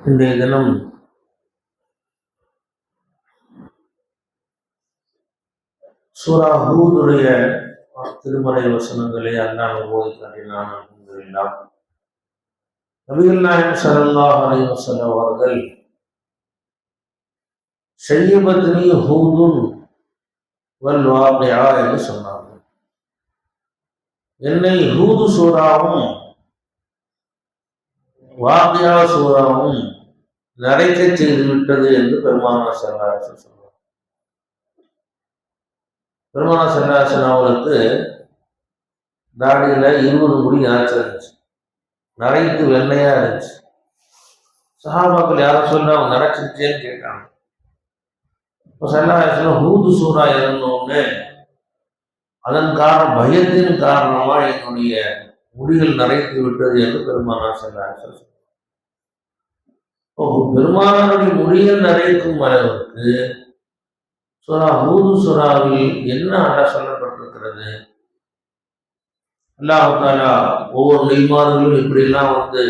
இன்றைய தினம் சூரா ஹூதுடைய திருமறை வசனங்களை அல்லாஹ் ஓதி காட்டினான் அல்ஹம்துலில்லாஹ் நபிகள் நாயகம் ஸல்லல்லாஹு அலைஹி வஸல்லம் அவர்கள் செய்யபத்னி ஹூதுன் வல்வாபியா என்று சொன்னார்கள். என்னை ஹூது சூறாவும் வாqiஆ சூறாவும் நரைக்க செய்து விட்டது என்று பெருமானா சரணாசன் சொல்றார். பெருமானா சரணாசன் அவர்களுக்கு தாடியில இருபது முடி நரைச்சிருந்துச்சு நரைத்து வெண்ணையா இருந்துச்சு. சஹாபாக்கள் யாரும் சொல்ல அவங்க நரைச்சிருச்சேன்னு கேட்டாங்க. இப்போ சரணாசன ஹூது சூறா இறந்தோடனே அதன் காரணம் பயத்தின் காரணமா என்னுடைய முடிகள் நரைத்து விட்டது என்று பெருமானார் சொன்னார். பெருமானாருடைய முடிகள் நிறைக்கும் அளவுக்கு சுறா ஊது சுறாவில் என்ன அல்ல சொல்லப்பட்டிருக்கிறது? அல்லாஹாலா ஒவ்வொரு நெய்மார்களும் இப்படிலாம் வந்து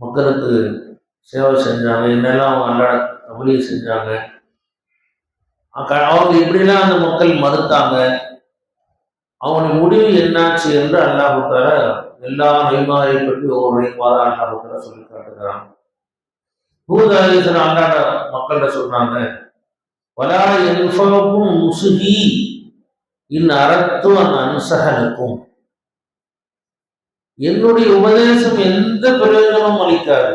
மக்களுக்கு சேவை செஞ்சாங்க. என்னெல்லாம் அவங்க அல்ல செஞ்சாங்க? அவங்க இப்படிலாம் அந்த மக்கள் மறுத்தாங்க. அவனுடைய முடிவு என்னாச்சு என்று அல்லாஹால எல்லா நெய்மாரை பற்றி ஒவ்வொரு நெய்மாரா அல்லாஹால சொல்லி காட்டுகிறான். பூதாரீசன் அன்றாட மக்கள்கிட்ட சொல்றாங்க வலா எல்ஃபாவுக்கும் முசுகி இன் அறத்து அந்த அனுசகனுக்கும் என்னுடைய உபதேசம் எந்த பிரயோஜனமும் அளிக்காது.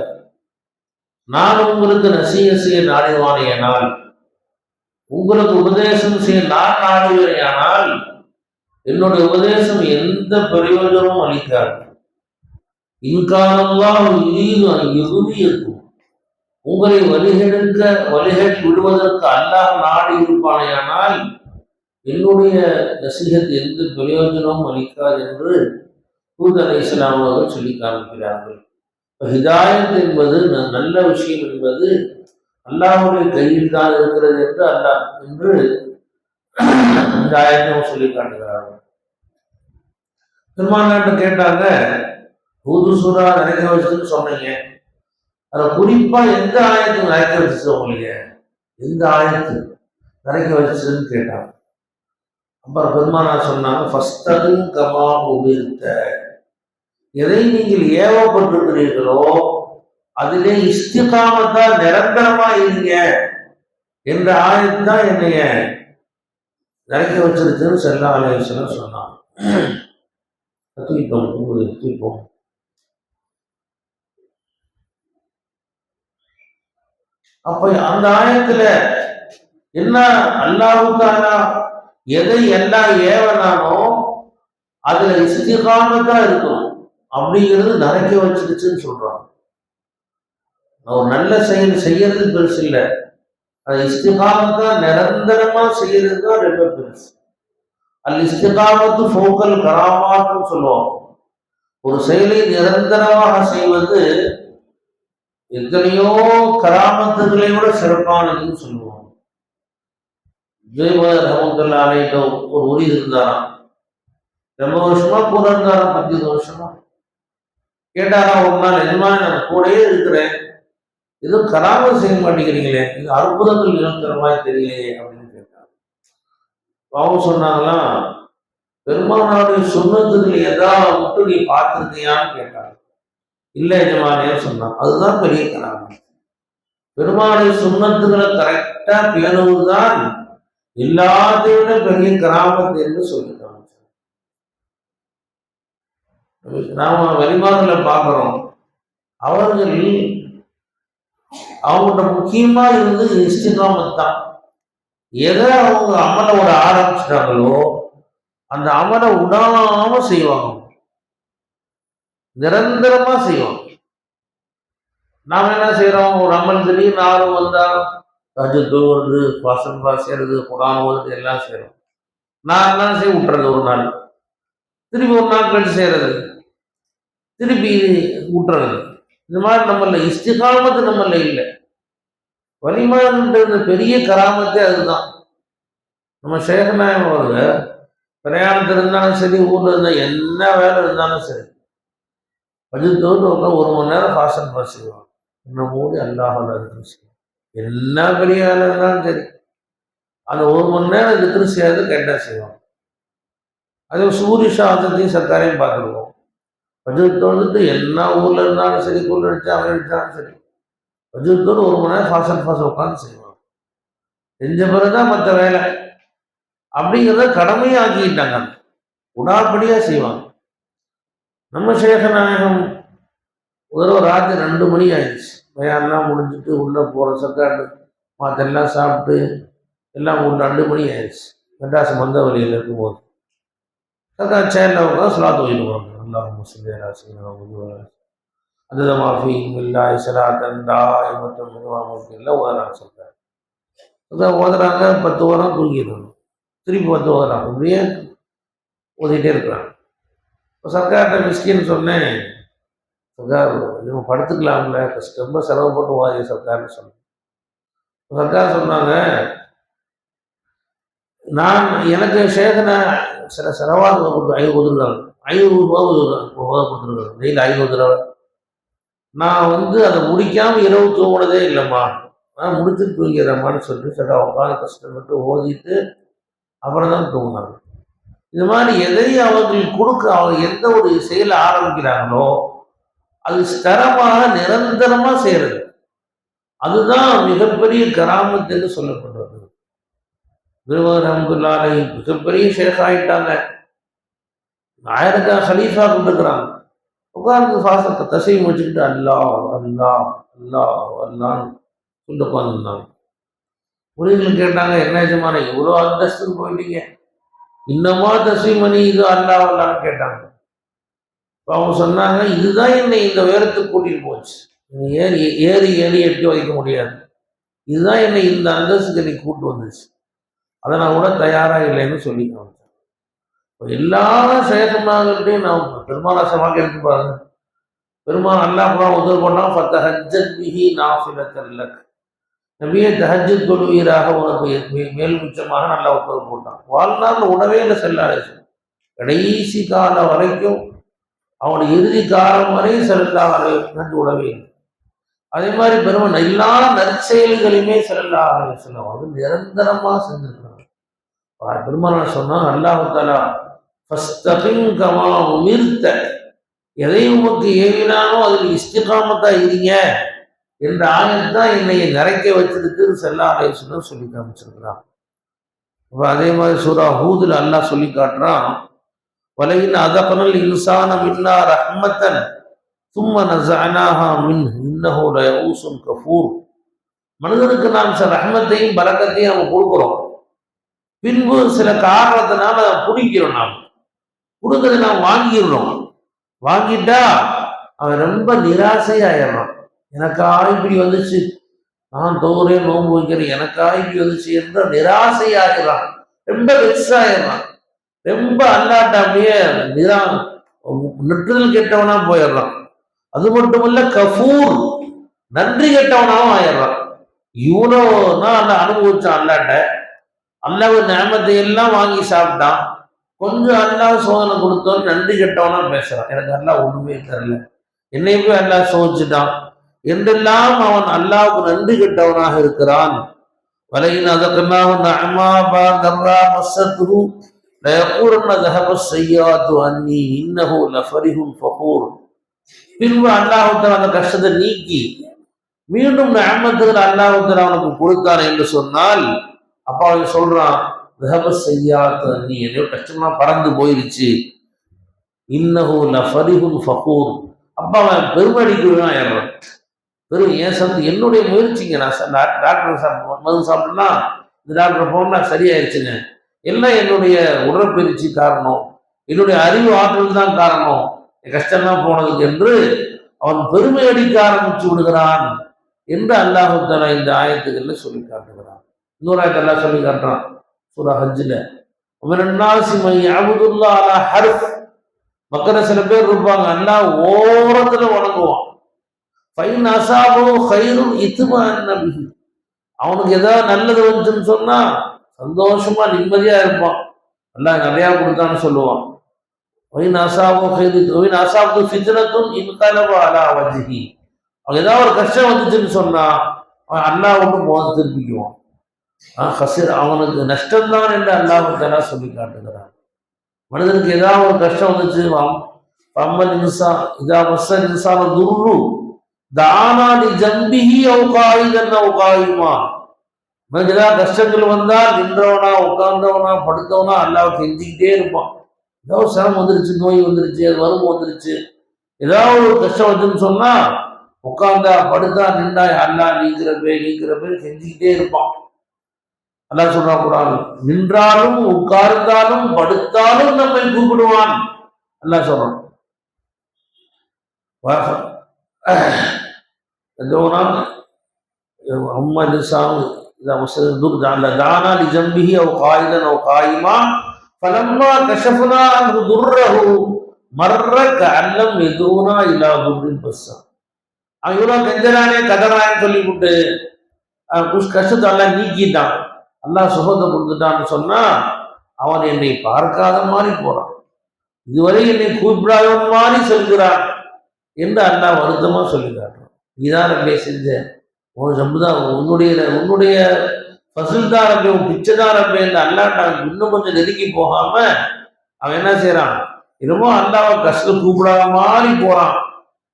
நான் உங்களுக்கு நசிய செய்ய நாடுவானேனால் உங்களுக்கு உபதேசம் செய்ய நான் நாடுவேயானால் என்னுடைய உபதேசம் எந்த பிரயோஜனமும் அளிக்காது. இன்காலெல்லாம் இருக்கும் உங்களை வலிகெடுக்க வழிகேட் விடுவதற்கு அல்லாஹ் நாடி இருப்பானேயானால் என்னுடைய நசிகத் எந்த பிரயோஜனமும் அளிக்காது என்று தூத் அலி இஸ்லாம் அவர்கள் சொல்லி காமிக்கிறார்கள் இப்போ ஹிதாயத் என்பது நல்ல விஷயம் என்பது அல்லாஹுடைய கையில் தான் இருக்கிறது என்று அல்லாஹ் என்று இந்த ஆயத்தையும் சொல்லி காட்டுகிறார்கள். பெருமானாட்ட கேட்டாங்க ஊது சுரா நினைக்க வச்சுன்னு சொன்னீங்க. அதில் குறிப்பா எந்த ஆயத்து நினைக்க வச்சு உங்களுக்கு? எந்த ஆயத்து நினைக்க வச்சுன்னு கேட்டாங்க அப்புறம் பெருமானா சொன்னாங்க ஃபஸ்டதும் கமா உபிர்த்த. எதை நீங்கள் ஏவப்பட்டிருக்கிறீர்களோ அதிலே இஷ்டிகாமத்தா நிரந்தரமா இருங்க என்ற ஆயத்து தான் என்னைய நினைக்க வச்சிருச்சுன்னு செல்லா ஆலோசனை சொன்னான். தூக்கிப்போம் தூக்கிப்போம் அப்ப அந்த ஆயத்துல என்ன? அல்லாவுக்கானா எதை எல்லாம் ஏவனானோ அதுல இஸ்திகாமத்தா இருக்கும் அப்படிங்கிறது நிறைக்க வச்சிருச்சுன்னு சொல்றான் ஒரு நல்ல செயல் செய்யறது பெருசு இல்லை. அது இஸ்திகாமத்தா நிரந்தரமா செய்யறது தான் ரொம்ப பெருசு. அல்ல இஸ்திகாமத்து போக்கல் கராமான்னு சொல்லுவோம் ஒரு செயலை நிரந்தரமாக செய்வது எத்தனையோ கராமத்துகளை விட சிறப்பானதுன்னு சொல்லுவோம் ஜெயபதர் ரஹமத்துல்லா அலைட்ட ஒரு உரி இருந்தாராம். ரொம்ப வருஷமா கூட இருந்தாராம் பத்து வருஷமா. கேட்டாராம் ஒரு நாள் எதுமா நான் கூடயே இருக்கிறேன். எதுவும் கராமம் செய்ய மாட்டேங்கிறீங்களே. இது அற்புதங்கள் நிகழ்த்தரமாய் தெரியலையே அப்படின்னு கேட்டார் பாவம் சொன்னாங்களாம் பெருமானாருடைய சுண்ணத்துகள் ஏதாவது விட்டு நீ பார்த்துருக்கியான்னு கேட்டாங்க இல்லை எஜமானே சொன்னான். அதுதான் பெரிய கராமம் பெருமானை சுண்ணத்துகளை கரெக்டா பேணுவதுதான் எல்லாத்தையும் விட பெரிய கிராமத்து என்று சொல்லிட்டாங்க நாம வெளிமாறுல பார்க்குறோம். அவர்கள் அவங்கள்ட்ட முக்கியமா இருந்தது இஸ்திகாமத் தான். எதை அவங்க அமலை விட ஆரம்பிச்சிட்டாங்களோ அந்த அமலை விடாம செய்வாங்க. நிரந்தரமா செய்வோம். நாம் என்ன செய்யறோம் ஒரு அமல் திடீர்னு ஆர்வம் வந்தா கஜு தூவுறது வாசன் வாசிறது குரான் ஓடுறது எல்லாம் செய்யறோம் நான் என்ன செய்ய விட்டுறது ஒரு நாள்? திருப்பி ஒரு நாள் கழிச்சு செய்யறது திருப்பி விட்டுறது? இந்த மாதிரி நம்மள இஷ்டிகாமத்து நம்மள இல்லை வலிமான்றது பெரிய கராமத்தே அதுதான். நம்ம சேகநாயகம் அவர்கள் பிரயாணத்தில் இருந்தாலும் சரி ஊரில் இருந்தால் என்ன வேலை இருந்தாலும் சரி பஜ்ஜத்தோடு உட்காந்து ஒரு மணி நேரம் ஃபாஸ்டன் பாஸ் இன்னும் மூடி அல்லாஹ் திக்ரு செய்யும் என்ன பெரிய வேலை இருந்தாலும் சரி. அந்த ஒரு மணி நேரம் திக்ரு செய்யாது கேட்டால் செய்வோம் அதே சூரிய சாதத்தையும் சர்க்காரையும் பார்த்துருவோம் பஜ்ரத் எல்லா என்ன ஊர்ல இருந்தாலும் சரி கூழ் அடித்தா அவன் அடித்தாலும் சரி. பஜித்தோடு ஒரு மணி நேரம் ஃபாஸ்டன் ஃபாஸ்ட் உட்காந்து செய்வோம் செஞ்ச பிறகுதான் மற்ற வேலை. அப்படிங்கிறத கடமையும் ஆக்கிக்கிட்டாங்க உடாப்படியாக செய்வாங்க. நம்ம சேகநாயகம் ஒரு ராத்திரி ரெண்டு மணி ஆயிடுச்சு. பயான்லாம் முடிஞ்சுட்டு உள்ளே போகிற சக்காட்டு மாத்தெல்லாம் சாப்பிட்டு எல்லாம் ஒரு ரெண்டு மணி ஆயிடுச்சு. மெட்ராஸ் மந்த வழியில் இருக்கும்போது. சக்கா சேரில் உட்காந்து சுலாத்து போயிடுவாங்க நல்லா முஸ்லிம் அந்த மாஃபி மில்லாய் சலாத்தன் தாய் மற்றும் எல்லாம் ஓதுறாங்க சொல்கிறார் அதான் ஓதுறாங்க பத்து வாரம் தூங்கிடுறாங்க. திருப்பி பத்து ஓதுறாங்க. இப்படியே ஓதிட்டே இருக்கிறாங்க. இப்போ சர்க்கார்கிட்ட மிஸ்கின்னு சொன்னேன். சர்க்கார் இவங்க படுத்துக்கலாம்ல கஷ்டம் ரொம்ப சிரமப்பட்டு வாங்க சர்க்கார்னு சொன்னேன். சர்க்கார் சொன்னாங்க நான் எனக்கு சேதனை சில செலவாக கொடுத்து ஐநூறு கொடுத்துருக்காங்க. ஐநூறு ரூபா கொடுத்துருக்காங்க. டெய்லி ஐநூறு ரூபா நான் வந்து அதை முடிக்காமல் இரவு தூங்கினதே இல்லைம்மா. நான் முடிச்சுட்டு தூங்கிடுறேம்மான்னு சொல்லிட்டு சரி உட்காந்து கஷ்டப்பட்டு ஓதிட்டு அப்புறம் தான் தூங்கினாங்க. இது மாதிரி எதையும் அவர்கள் கொடுக்க அவங்க எந்த ஒரு செயலை ஆரம்பிக்கிறாங்களோ அது ஸ்தரமாக நிரந்தரமா செய்யறது அதுதான் மிகப்பெரிய கராமத்துன்னு சொல்லப்படுறது விருவர் அஹமதுல்லாலை மிகப்பெரிய ஷேக் ஆகிட்டாங்க. ஆயிரக்கா ஹலீஃபா கொண்டுக்கிறாங்க உட்கார்ந்து சுவாசத்தை தசையும் முடிச்சுக்கிட்டு அல்லா அல்லா அல்லா அல்லான்னு கொண்டு உட்காந்துருந்தாங்க முனிகள் கேட்டாங்க என்ன எஜமான இவ்வளோ அந்தஸ்துக்கு போயிட்டீங்க. இன்னமா தசிமணி இது அல்லாவல்லான்னு கேட்டாங்க. இப்போ அவங்க சொன்னாங்க இதுதான் என்னை இந்த உயரத்துக்கு கூட்டிகிட்டு போச்சு. நீ ஏறி ஏறி ஏறி எட்டி வைக்க முடியாது. இதுதான் என்னை இந்த அந்தஸ்துக்கு நீ கூட்டு வந்துச்சு. அதை நான் கூட தயாராக இல்லைன்னு சொல்லி காமிச்சேன் இப்போ எல்லா சேகமாகட்டையும் நான் பெருமாளாசமாக எடுத்து பாருங்க. பெருமாள் அல்லா கூட உதவி பண்ணால் பத்த ஹஜ்ஜத் பிஹி நாஃபிலத்தல்லக் நபியே தஹஜ் தொழுவீராக உனக்கு மே- மேல் மிச்சமாக நல்லா உத்தரவு போட்டான். வாழ்நாள் உணவே இல்லை செல்லாதே கடைசி காலம் வரைக்கும் அவனுடைய இறுதி காலம் வரை செல்லல்லாஹ் நன்றி உணவே இல்லை. அதே மாதிரி பெருமன் எல்லா நற்செயல்களையுமே செல்லல்லாஹ் செல்லம் வந்து நிரந்தரமாக செஞ்சிருக்கிறான். பெருமாள் சொன்னால் அல்லாஹாலா கமா உமிர்த்த. எதை உமக்கு ஏவினானோ அதில் இஸ்திகாமத்தா இருங்க. என்ற ஆயத்தான் என்னை நிறைக்க வச்சிருக்கு செல்லா அலேசுன்னு சொல்லி காமிச்சிருக்கிறான். இப்போ அதே மாதிரி சூரா ஹூதுல அல்லாஹ் சொல்லி காட்டுறான் வலையின் அதபனல் இன்சான இல்லா ரஹ்மத்தன் சும்ம நசஅனாஹா மின் இன்னஹு லயஊசுன் கஃபூர். மனிதனுக்கு நாம் சில ரஹ்மத்தையும் பலக்கத்தையும் நம்ம கொடுக்குறோம். பின்பு சில காரணத்தினால அதை பிடிக்கிறோம் நாம். கொடுக்கறதை நாம் வாங்கிடுறோம். வாங்கிட்டா அவன் ரொம்ப நிராசையாயிடுறான். எனக்கா இப்படி வந்துச்சு. நான் தோறே நோன்பு வைக்கிறேன் எனக்கா இப்படி வந்துச்சு என்ற நிராசையாகிறான். ரொம்ப வெக்ஸ் ஆயிடுறான் ரொம்ப அல்லாட்ட அப்படியே நிரா நெற்றுதல் கெட்டவனா போயிடுறான். அது மட்டுமல்ல கஃபூர் நன்றி கெட்டவனாவும் ஆயிடுறான். இவனோனா அந்த அல்ல அனுபவிச்சான் அல்லாட்ட. அல்லாவு நேமத்தை எல்லாம் வாங்கி சாப்பிட்டான். கொஞ்சம் அல்லா சோதனை கொடுத்தோன்னு நன்றி கெட்டவனா பேசுறான். எனக்கு அல்லா ஒண்ணுமே தரல என்னையும் போய் அல்லாஹ் சோதிச்சுட்டான். என்றெல்லாம் அவன் அல்லாவுக்கு நன்றி கெட்டவனாக இருக்கிறான் வலையில் அதற்கெல்லாம் அம்மா பா கர்ரா மசத்து லயக்கூரன்ன தஹப செய்யாது அன்னி இன்னஹு லஃபரிஹுன் ஃபகூர் பின்பு அல்லாஹுத்தர் அந்த கஷ்டத்தை நீக்கி மீண்டும் நகமத்துகள் அல்லாஹுத்தர் அவனுக்கு கொடுத்தார் என்று சொன்னால் அப்பா அவன் சொல்றான் தஹப செய்யாது அன்னி என்னையோ கஷ்டமா பறந்து போயிருச்சு இன்னஹு லஃபரிஹுன் ஃபகூர் அப்பா அவன் பெருமடிக்கு விழாயிடுறான் வெறும் ஏன் சந்து என்னுடைய முயற்சிங்க. நான் டாக்டர் சாப்பிட மருந்து சாப்பிட்டேன்னா இந்த டாக்டர் போனா சரியாயிருச்சுங்க. எல்லாம் என்னுடைய உடற்பயிற்சி காரணம். என்னுடைய அறிவு ஆற்றல் தான் காரணம். என் கஷ்டம்லாம் போனதுக்கு என்று அவன் பெருமை அடிக்க ஆரம்பிச்சு விடுகிறான் என்று அல்லாஹு தஆலா இந்த ஆயத்துக்கள்ல சொல்லி காட்டுகிறான். இன்னொரு ஆயத்தெல்லாம் சொல்லி காட்டுறான். சூரா ஹஜ்ஜில் உமரன்னாசி அபுதுல்லா ஹர்ஃப். மக்கள் சில பேர் இருப்பாங்க அல்லாஹ் ஓரத்துல வணங்குவான். ஃபைன் அசாபோ ஹைரும் இத்துமான் நபிஹி. அவனுக்கு ஏதாவது நல்லது வந்துச்சுன்னு சொன்னா சந்தோஷமா நிம்மதியா இருப்பான். நல்லா நிறையா கொடுத்தான்னு சொல்லுவான். ஒயின் அசாபோ ஹைது ஒயின் அசாபு ஃபித்னத்தும் இன்கலபு அலா வஜ்ஹி. அவன் ஏதாவது ஒரு கஷ்டம் வந்துச்சுன்னு சொன்னா அவன் அல்லாஹ் ஒன்று போது திருப்பிக்குவான். ஆஹ் ஹசிர் அவனுக்கு நஷ்டம்தான் என்று அல்லாஹ் சொல்லி காட்டுகிறான். மனிதனுக்கு ஏதாவது ஒரு கஷ்டம் வந்துச்சு அம்- அம்மல் இன்சா இதா மஸ்ஸல் இன்சான துர்ரு தானாடி ஜம்பிஹி அவுகாயுதன் அவுகாயுமா உனக்கு ஏதாவது கஷ்டங்கள் வந்தா நின்றவனா உட்கார்ந்தவனா படுத்தவனா அல்லாவை கெஞ்சிக்கிட்டே இருப்பான். ஏதோ சிரமம் வந்துருச்சு நோய் வந்துருச்சு அது வரும் வந்துருச்சு. ஏதாவது ஒரு கஷ்டம் வந்துன்னு சொன்னா உட்கார்ந்தா படுத்தா நின்றா அல்லா நீக்கிறப்பே நீக்கிறப்பே கெஞ்சிக்கிட்டே இருப்பான். அல்லா சொல்றான் குரான் நின்றாலும் உட்கார்ந்தாலும் படுத்தாலும் நம்மை கூப்பிடுவான். அல்லா சொல்றான். எதோனா அம்மா நிசாம் إذا مسد الضر دعانا لجنبه أو قائدا أو قائما فلما كشفنا عنه ضره مر كأن لم يدعونا إلى ضر بصا அவன் இவ்வளோ கெஞ்சரானே கதறான்னு சொல்லிவிட்டு குஷ் கஷ்டத்தை எல்லாம் நீக்கிட்டான் அல்லாஹ் சுகத்தை கொடுத்துட்டான்னு சொன்னா அவன் என்னை பார்க்காத மாதிரி போறான் இதுவரை என்னை கூப்பிடாத மாதிரி சொல்கிறான் என்று அண்ணா வருத்தமாக சொல்லி காட்டுறான் நீதான் ரப்பே செஞ்ச. உன் சம்புதான் உன்னுடைய உன்னுடைய பசுல்தான் ரப்பே உன் பிச்சைதான் ரப்பே என்று அல்லாஹ் இன்னும் கொஞ்சம் நெருங்கி போகாம அவன் என்ன செய்யறான் என்னமோ அல்லாவை கஷ்டம் கூப்பிடாத மாதிரி போறான்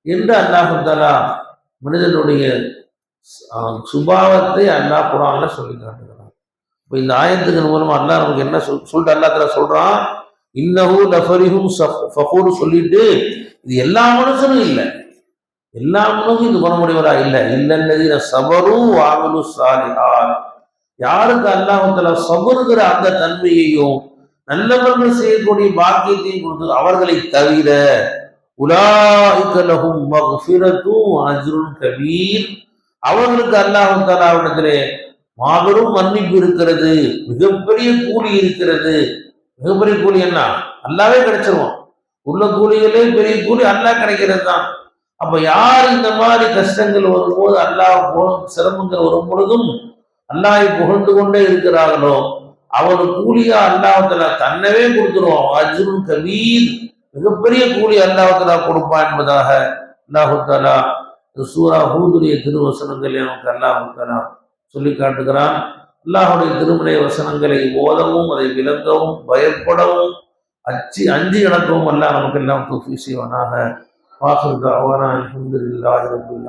என்று அல்லாஹு தலா மனிதனுடைய சுபாவத்தை அல்லாஹ் குரான்ல சொல்லி காட்டுகிறான் இப்போ இந்த ஆயத்துக்கு மூலமா அல்லாஹ் நமக்கு என்ன சொல் சொல்லிட்டு அல்லாஹ் தலா சொல்றான்? இன்னஹூ லஃபரிஹும் ஃபகூர் சொல்லிட்டு இது எல்லா மனுஷனும் இல்லை. எல்லா மனுஷனும் இது குணமுடையவரா இல்லை. இல்லல்லதீன சபரும் வாமலு சாலிஹாத் யாருக்கு அல்லாஹ் சபருங்கிற அந்த தன்மையையும் நல்லவர்கள் செய்யக்கூடிய பாக்கியத்தையும் கொடுத்து அவர்களை தவிர உலாய்க லஹும் அஜ்ருன் கபீர். அவர்களுக்கு அல்லாஹ் தஆலாவிடத்திலே மாபெரும் மன்னிப்பு இருக்கிறது மிகப்பெரிய கூலி இருக்கிறது. மிகப்பெரிய கூலி என்ன? அல்லாவே கிடைச்சிருவான் உள்ள கூலிகளே பெரிய கூலி அல்லா கிடைக்கிறது தான் அப்ப யார் இந்த மாதிரி கஷ்டங்கள் வரும்போது அல்லாஹ் போலும் சிரமங்கள் வரும் பொழுதும் அல்லாஹை புகழ்ந்து கொண்டே இருக்கிறார்களோ அவனுக்கு கூலியா அல்லாஹத்துல தன்னவே கொடுத்துருவான். அஜ்ருன் கபீர் மிகப்பெரிய கூலி அல்லாஹத்துல கொடுப்பான் என்பதாக அல்லாஹுத்தாலா சூரா ஹூதுடைய திருவசனங்கள் எனக்கு அல்லாஹுத்தாலா சொல்லி காட்டுகிறான். அல்லாஹுடைய திருமலை வசனங்களை ஓதவும் அதை விளங்கவும் பயப்படவும் அச்சி அஞ்சி இழக்கவும் அல்லாஹ் நமக்கு எல்லாம் தூக்கி செய்வனாக. வாக்குறுதி அவனா அலமதுல்லாஹி ரபுல்